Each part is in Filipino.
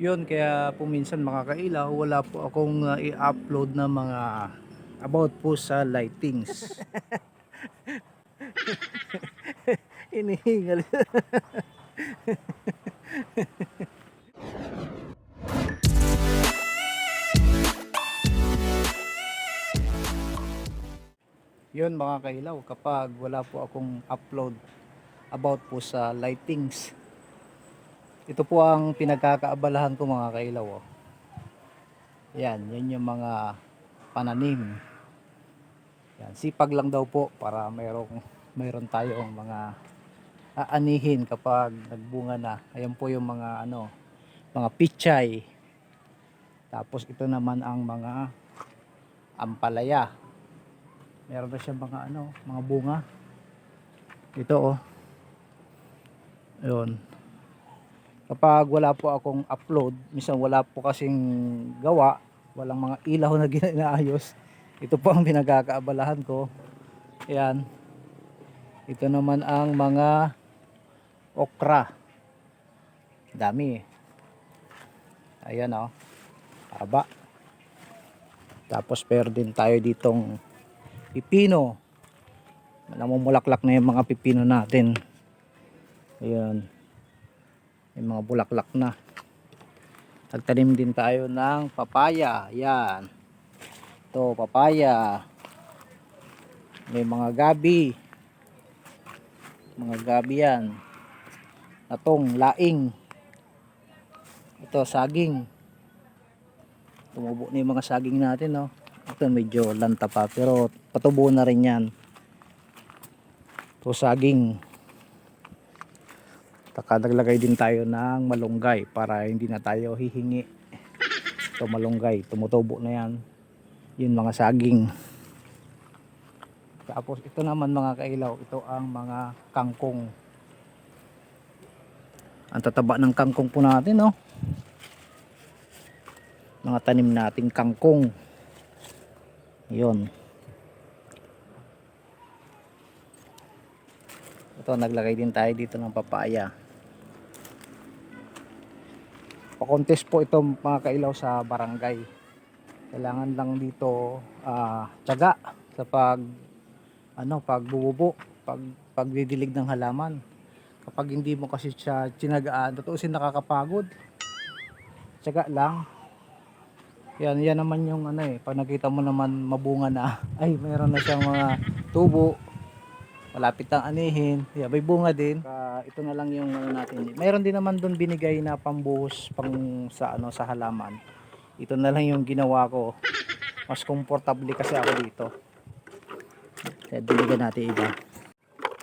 Yun, kaya po minsan makakailaw, wala po akong uh, i-upload na mga about po sa lightings. Inihingal. Yun mga kailaw, kapag wala po akong upload about po sa lightings. Ito po ang pinagkakaabalahan ko mga kailaw. Oh. Yan, yan yung mga pananim. Yan, sipag lang daw po para mayroong mayroon tayong mga aanihin kapag nagbunga na. Ayan po yung mga ano, mga pichay. Tapos ito naman ang mga ampalaya. Meron na siya mga ano, mga bunga. Ito oh. Ayun. Kapag wala po akong upload, minsan wala po kasing gawa, walang mga ilaw na ginaayos. Ito po ang pinagkakaabalahan ko. Ayan. Ito naman ang mga okra. Dami. Ayan oh. Haba. Tapos pero din tayo ditong pipino. Namumulaklak na yung mga pipino natin. Ayan. May mga bulaklak na. Nagtanim din tayo ng papaya. Ayan. Ito, papaya. May mga gabi. Mga gabi yan. Atong, laing. Ito, saging. Tumubo na mga saging natin, no? Ito, medyo lanta pa. Pero, patubo na rin yan. Ito, saging. Taka naglagay din tayo ng malunggay para hindi na tayo hihingi. Ito malunggay, tumutubo na yan. Yun mga saging. Tapos ito naman mga kailaw, ito ang mga kangkong. Ang tataba ng kangkong po natin, no? Mga tanim nating kangkong. Yun. Ito, naglagay din tayo dito ng papaya. Pa-contest po ito mga kailaw sa barangay. Kailangan lang dito ah tiyaga sa pag ano, pagbububo, pag pagdidilig ng halaman. Kapag hindi mo kasi siya tinagaan, totoo sin nakakapagod. Tiyaga lang. Yan, yan naman yung ano eh, pag nakita mo naman mabunga na, ay mayroon na siyang mga tubo, malapit ang anihin. Yeah, may bunga din. Ah, ito na lang yung ano natin. Mayroon din naman doon binigay na pambuhos pang sa ano sa halaman. Ito na lang yung ginawa ko. Mas komportable kasi ako dito. Kaya diligan natin iba.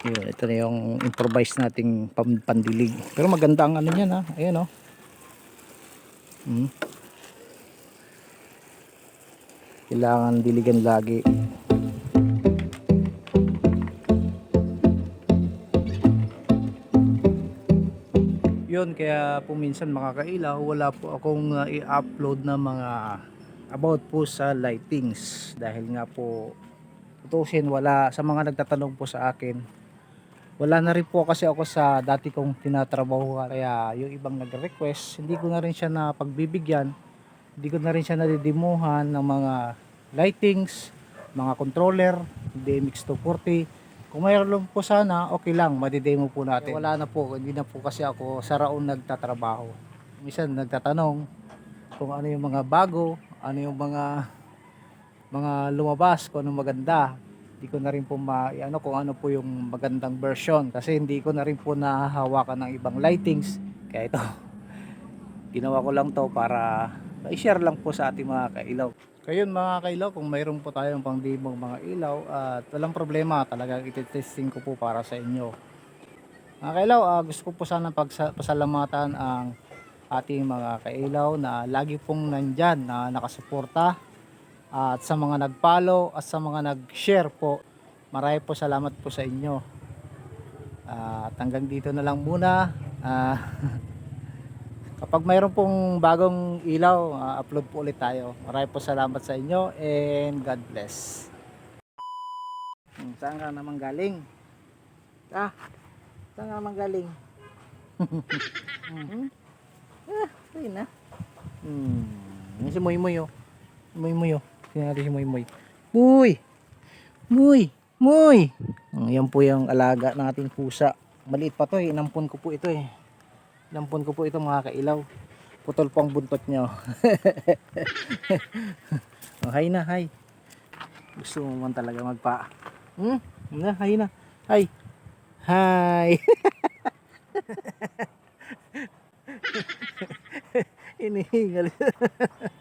Yun, ito na yung improvise nating pam- pandilig. Pero maganda ang ano niyan ha. Ayan oh. Hmm. Kailangan diligan lagi. Yun, kaya po minsan makakailaw, wala po akong uh, i-upload na mga about po sa lightings. Dahil nga po, tutusin, wala, sa mga nagtatanong po sa akin, wala na rin po kasi ako sa dati kong tinatrabaho. Kaya yung ibang nag-request, hindi ko na rin siya na pagbibigyan, hindi ko na rin siya nadidimuhan ng mga lightings, mga controller, DMX 240, kung mayroon po sana, okay lang, madidemo po natin. Wala na po, hindi na po kasi ako sa raon nagtatrabaho. Minsan nagtatanong kung ano yung mga bago, ano yung mga mga lumabas, kung ano maganda. Hindi ko na rin po ma, ano, kung ano po yung magandang version kasi hindi ko na rin po nahahawakan ng ibang lightings. Kaya ito, ginawa ko lang to para i-share lang po sa ating mga kailaw. Kayun mga kailaw, kung mayroon po tayong pangdimong mga ilaw at walang problema, talagang ititesting ko po para sa inyo. Mga kailaw, ah, gusto ko po sana pagsa- pasalamatan ang ating mga kailaw na lagi pong nandyan na nakasuporta at sa mga nag-follow at sa mga nag-share po. Marami po salamat po sa inyo. Ah, at hanggang dito na lang muna. Ah, Kapag mayroon pong bagong ilaw, ah, upload po ulit tayo. Maraming po salamat sa inyo and God bless. Hmm, Saan ka naman galing? Ah, saan ka naman galing? hmm. Ah, ayun na. Hmm. Si Moy Moy oh. Moy Moy oh. Natin si Moy Moy. Moy! Moy! Moy! Hmm, yan po yung alaga ng ating pusa. Maliit pa to eh. Inampon ko po ito eh. Inampon ko po ito mga kailaw. Putol po ang buntot niya. oh. hay na, hay. Gusto mo man talaga magpa. Hmm? Na, hay na. Hay. Hi. Inihingal.